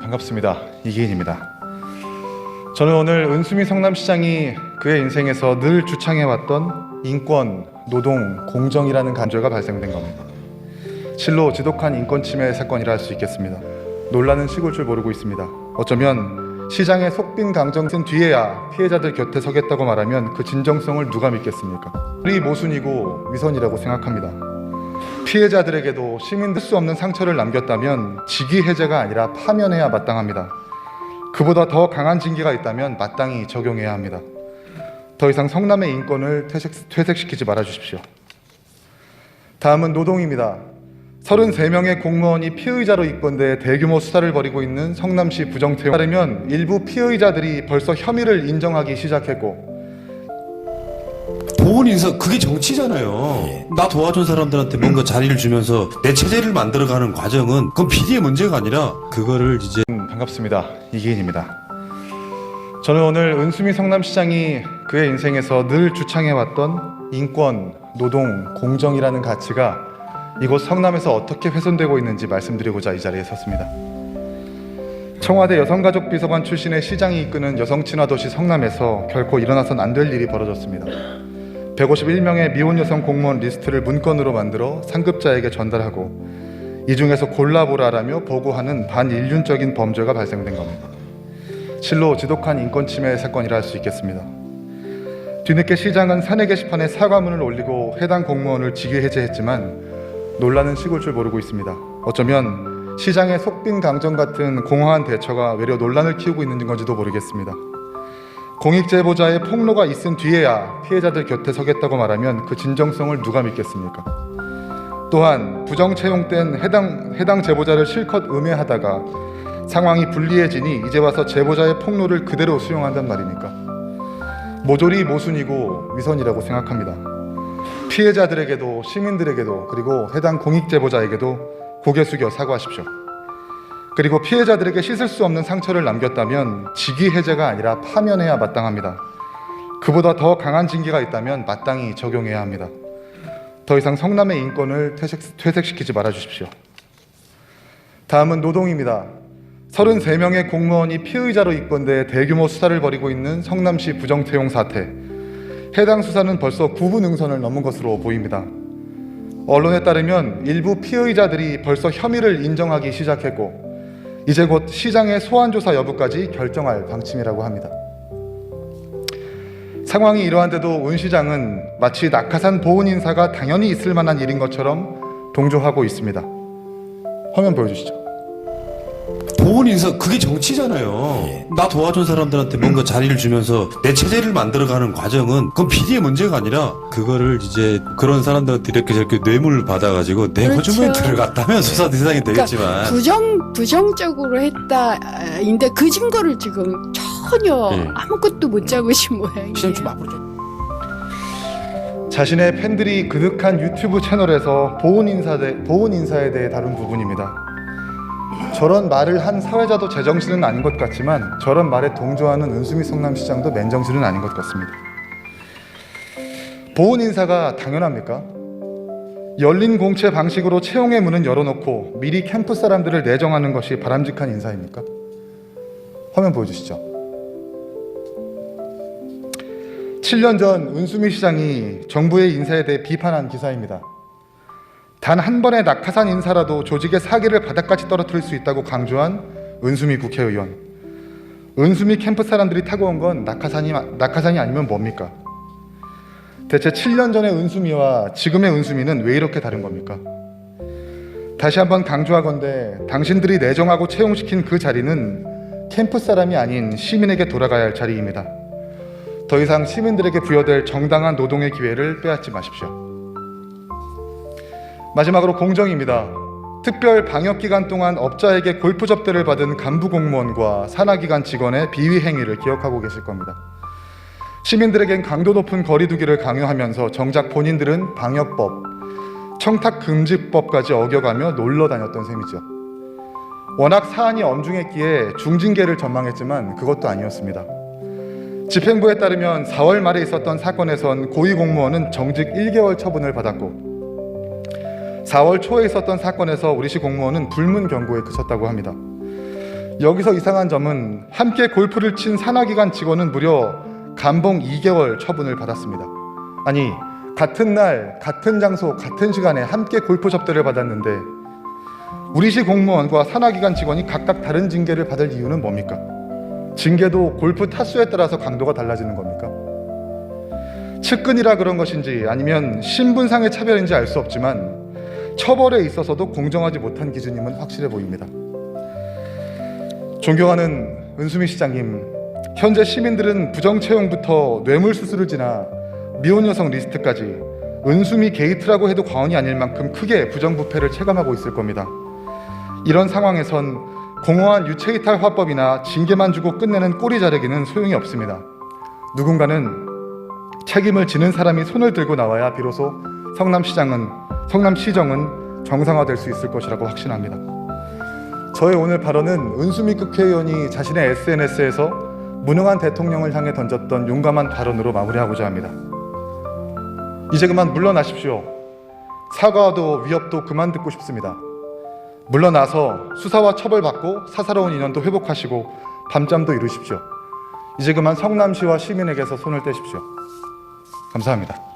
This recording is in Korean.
반갑습니다. 이기인입니다. 저는 오늘 은수미 성남시장이 그의 인생에서 늘 주창해왔던 인권, 노동, 공정이라는 간절가 발생된 겁니다. 실로 지독한 인권 침해 사건이라 할 수 있겠습니다. 논란은 식을 줄 모르고 있습니다. 어쩌면 시장의 속빈 강정 쓴 뒤에야 피해자들 곁에 서겠다고 말하면 그 진정성을 누가 믿겠습니까? 우리 모순이고 위선이라고 생각합니다. 피해자들에게도 시민들 수 없는 상처를 남겼다면 직위 해제가 아니라 파면해야 마땅합니다. 그보다 더 강한 징계가 있다면 마땅히 적용해야 합니다. 더 이상 성남의 인권을 퇴색, 퇴색시키지 말아 주십시오. 다음은 노동입니다. 33명의 공무원이 피의자로 입건돼 대규모 수사를 벌이고 있는 성남시 부정태용 따르면 일부 피의자들이 벌써 혐의를 인정하기 시작했고 보훈 인사 그게 정치잖아요. 나 도와준 사람들한테 뭔가 자리를 주면서 내 체제를 만들어가는 과정은 그건 비리의 문제가 아니라 그거를 이제 음, 반갑습니다. 이기인입니다. 저는 오늘 은수미 성남시장이 그의 인생에서 늘 주창해왔던 인권, 노동, 공정이라는 가치가 이곳 성남에서 어떻게 훼손되고 있는지 말씀드리고자 이 자리에 섰습니다. 청와대 여성가족 비서관 출신의 시장이 이끄는 여성 친화 도시 성남에서 결코 일어나선 안 될 일이 벌어졌습니다. 151명의 미혼 여성 공무원 리스트를 문건으로 만들어 상급자에게 전달하고 이 중에서 골라보라라며 보고하는 반인륜적인 범죄가 발생된 겁니다. 실로 지독한 인권 침해 사건이라 할 수 있겠습니다. 뒤늦게 시장은 사내 게시판에 사과문을 올리고 해당 공무원을 직위 해제했지만 논란은 식을 줄 모르고 있습니다. 어쩌면 시장의 속빈 강정 같은 공허한 대처가 외려 논란을 키우고 있는 건지도 모르겠습니다. 공익 제보자의 폭로가 있은 뒤에야 피해자들 곁에 서겠다고 말하면 그 진정성을 누가 믿겠습니까? 또한 부정 채용된 해당 해당 제보자를 실컷 음해하다가 상황이 불리해지니 이제 와서 제보자의 폭로를 그대로 수용한단 말입니까? 모조리 모순이고 위선이라고 생각합니다. 피해자들에게도 시민들에게도 그리고 해당 공익 제보자에게도 고개 숙여 사과하십시오. 그리고 피해자들에게 씻을 수 없는 상처를 남겼다면 직위 해제가 아니라 파면해야 마땅합니다. 그보다 더 강한 징계가 있다면 마땅히 적용해야 합니다. 더 이상 성남의 인권을 퇴색, 퇴색 시키지 말아 주십시오. 다음은 노동입니다. 33명의 공무원이 피의자로 입건돼 대규모 수사를 벌이고 있는 성남시 부정채용 사태. 해당 수사는 벌써 9분 응선을 넘은 것으로 보입니다. 언론에 따르면 일부 피의자들이 벌써 혐의를 인정하기 시작했고 이제 곧 시장의 소환 조사 여부까지 결정할 방침이라고 합니다. 상황이 이러한데도 운 시장은 마치 낙하산 보훈 인사가 당연히 있을 만한 일인 것처럼 동조하고 있습니다. 화면 보여주시죠. 보훈 인사 그게 정치잖아요. 나 도와준 사람들한테 뭔가 자리를 주면서 내 체제를 만들어가는 과정은 그건 비리의 문제가 아니라 그거를 이제 그런 사람들한테 이렇게 저렇게 뇌물을 받아가지고 내 그렇죠. 허주면 들어갔다면 수사 대상이 되겠지만 그러니까 부정 부정적으로 했다인데 그 증거를 지금 전혀 예. 아무것도 못 잡으신 모양이에요. 시장 좀 앞으로 좀. 자신의 팬들이 그득한 유튜브 채널에서 보훈 인사에 보훈 인사에 대해 다룬 부분입니다. 저런 말을 한 사회자도 제정신은 아닌 것 같지만 저런 말에 동조하는 은수미 성남시장도 맨정신은 아닌 것 같습니다. 보훈 인사가 당연합니까? 열린 공채 방식으로 채용의 문은 열어놓고 미리 캠프 사람들을 내정하는 것이 바람직한 인사입니까? 화면 보여주시죠. 7년 전 은수미 시장이 정부의 인사에 대해 비판한 기사입니다. 단 한 번의 낙하산 인사라도 조직의 사기를 바닥까지 떨어뜨릴 수 있다고 강조한 은수미 국회의원. 은수미 캠프 사람들이 타고 온 건 낙하산이, 낙하산이 아니면 뭡니까? 대체 7년 전의 은수미와 지금의 은수미는 왜 이렇게 다른 겁니까? 다시 한번 강조하건대 당신들이 내정하고 채용시킨 그 자리는 캠프 사람이 아닌 시민에게 돌아가야 할 자리입니다. 더 이상 시민들에게 부여될 정당한 노동의 기회를 빼앗지 마십시오. 마지막으로 공정입니다. 특별 방역 기간 동안 업자에게 골프 접대를 받은 간부 공무원과 산하기관 직원의 비위 행위를 기억하고 계실 겁니다. 시민들에겐 강도 높은 거리두기를 강요하면서 정작 본인들은 방역법, 청탁 금지법까지 어겨가며 놀러 다녔던 셈이죠. 워낙 사안이 엄중했기에 중징계를 전망했지만 그것도 아니었습니다. 집행부에 따르면 4월 말에 있었던 사건에선 고위 공무원은 정직 1개월 처분을 받았고 4월 초에 있었던 사건에서 우리시 공무원은 불문 경고에 그쳤다고 합니다. 여기서 이상한 점은 함께 골프를 친 산하기관 직원은 무려 감봉 2개월 처분을 받았습니다. 아니 같은 날 같은 장소 같은 시간에 함께 골프 접대를 받았는데 우리시 공무원과 산하기관 직원이 각각 다른 징계를 받을 이유는 뭡니까? 징계도 골프 타수에 따라서 강도가 달라지는 겁니까? 측근이라 그런 것인지 아니면 신분상의 차별인지 알 수 없지만 처벌에 있어서도 공정하지 못한 기준임은 확실해 보입니다. 존경하는 은수미 시장님, 현재 시민들은 부정 채용부터 뇌물 수수를 지나 미혼 여성 리스트까지 은수미 게이트라고 해도 과언이 아닐 만큼 크게 부정부패를 체감하고 있을 겁니다. 이런 상황에선 공허한 유체이탈 화법이나 징계만 주고 끝내는 꼬리 자르기는 소용이 없습니다. 누군가는 책임을 지는 사람이 손을 들고 나와야 비로소 성남시장은 성남 시정은 정상화될 수 있을 것이라고 확신합니다. 저의 오늘 발언은 은수미 국회의원이 자신의 SNS에서 무능한 대통령을 향해 던졌던 용감한 발언으로 마무리하고자 합니다. 이제 그만 물러나십시오. 사과도 위협도 그만 듣고 싶습니다. 물러나서 수사와 처벌받고 사사로운 인연도 회복하시고 밤잠도 이루십시오. 이제 그만 성남시와 시민에게서 손을 떼십시오. 감사합니다.